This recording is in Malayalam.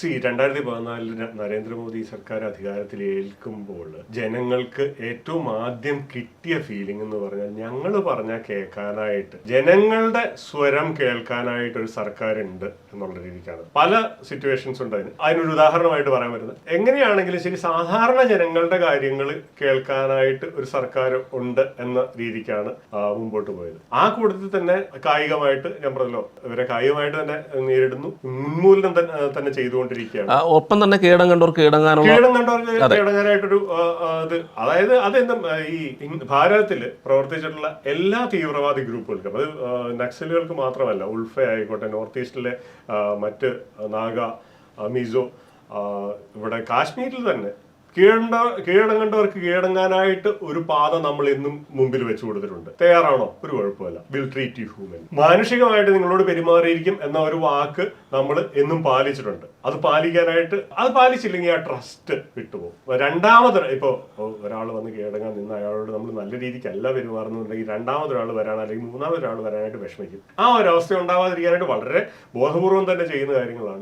സി രണ്ടായിരത്തി പതിനാലിൽ നരേന്ദ്രമോദി സർക്കാർ അധികാരത്തിൽ ഏൽക്കുമ്പോൾ ജനങ്ങൾക്ക് ഏറ്റവും ആദ്യം കിട്ടിയ ഫീലിംഗ് എന്ന് പറഞ്ഞാൽ ഞങ്ങൾ പറഞ്ഞ കേൾക്കാനായിട്ട് ജനങ്ങളുടെ സ്വരം കേൾക്കാനായിട്ട് ഒരു സർക്കാർ ഉണ്ട് എന്നുള്ള രീതിക്കാണ്. പല സിറ്റുവേഷൻസ് ഉണ്ട് അതിന്. അതിനൊരു ഉദാഹരണമായിട്ട് പറയാൻ പറ്റുന്നത്. എങ്ങനെയാണെങ്കിലും ശരി സാധാരണ ജനങ്ങളുടെ കാര്യങ്ങൾ കേൾക്കാനായിട്ട് ഒരു സർക്കാർ ഉണ്ട് എന്ന രീതിക്കാണ് മുമ്പോട്ട് പോയത്. ആ കൂട്ടത്തിൽ തന്നെ കായികമായിട്ട് ഞാൻ പറഞ്ഞല്ലോ ഇവരെ കായികമായിട്ട് തന്നെ നേരിടുന്നു. ഉന്മൂലനം തന്നെ തന്നെ ചെയ്തുകൊണ്ടിരിക്കുകയാണ്. ഒപ്പം തന്നെ കീടം കണ്ടവർക്ക് കീടങ്ങാനുള്ള കീടം കണ്ടവർക്ക് കീടങ്ങാനായിട്ടൊരു ഇത് അതായത് അതെന്താ ഈ ഭാരതത്തിൽ പ്രവർത്തിച്ചിട്ടുള്ള എല്ലാ തീവ്രവാദി ഗ്രൂപ്പുകൾക്കും അത് നക്സലുകൾക്ക് മാത്രമല്ല ഉൾഫ ആയിക്കോട്ടെ നോർത്ത് ഈസ്റ്റിലെ മറ്റ് നാഗ മിസോ ഇവിടെ കാശ്മീരിൽ തന്നെ കീഴണ്ട കീഴടങ്ങേണ്ടവർക്ക് കീഴടങ്ങാനായിട്ട് ഒരു പാത നമ്മൾ എന്നും മുമ്പിൽ വെച്ചു കൊടുത്തിട്ടുണ്ട്. തയ്യാറാണോ? ഒരു കുഴപ്പമില്ല. വിൽ ട്രീറ്റ് യു ഹ്യൂമൻ മാനുഷികമായിട്ട് നിങ്ങളോട് പെരുമാറിയിരിക്കും എന്ന ഒരു വാക്ക് നമ്മൾ എന്നും പാലിച്ചിട്ടുണ്ട്. അത് പാലിക്കാനായിട്ട് അത് പാലിച്ചില്ലെങ്കിൽ ആ ട്രസ്റ്റ് വിട്ടുപോകും. രണ്ടാമത് ഇപ്പോൾ ഒരാൾ വന്ന് കീഴടങ്ങാൻ നിന്ന് അയാളോട് നമ്മൾ നല്ല രീതിക്കല്ല പെരുമാറുന്നുണ്ടെങ്കിൽ രണ്ടാമതൊരാൾ വരാൻ അല്ലെങ്കിൽ മൂന്നാമതൊരാൾ വരാനായിട്ട് വിഷമിക്കും. ആ ഒരു അവസ്ഥ ഉണ്ടാവാതിരിക്കാനായിട്ട് വളരെ ബോധപൂർവം തന്നെ ചെയ്യുന്ന കാര്യങ്ങളാണ്.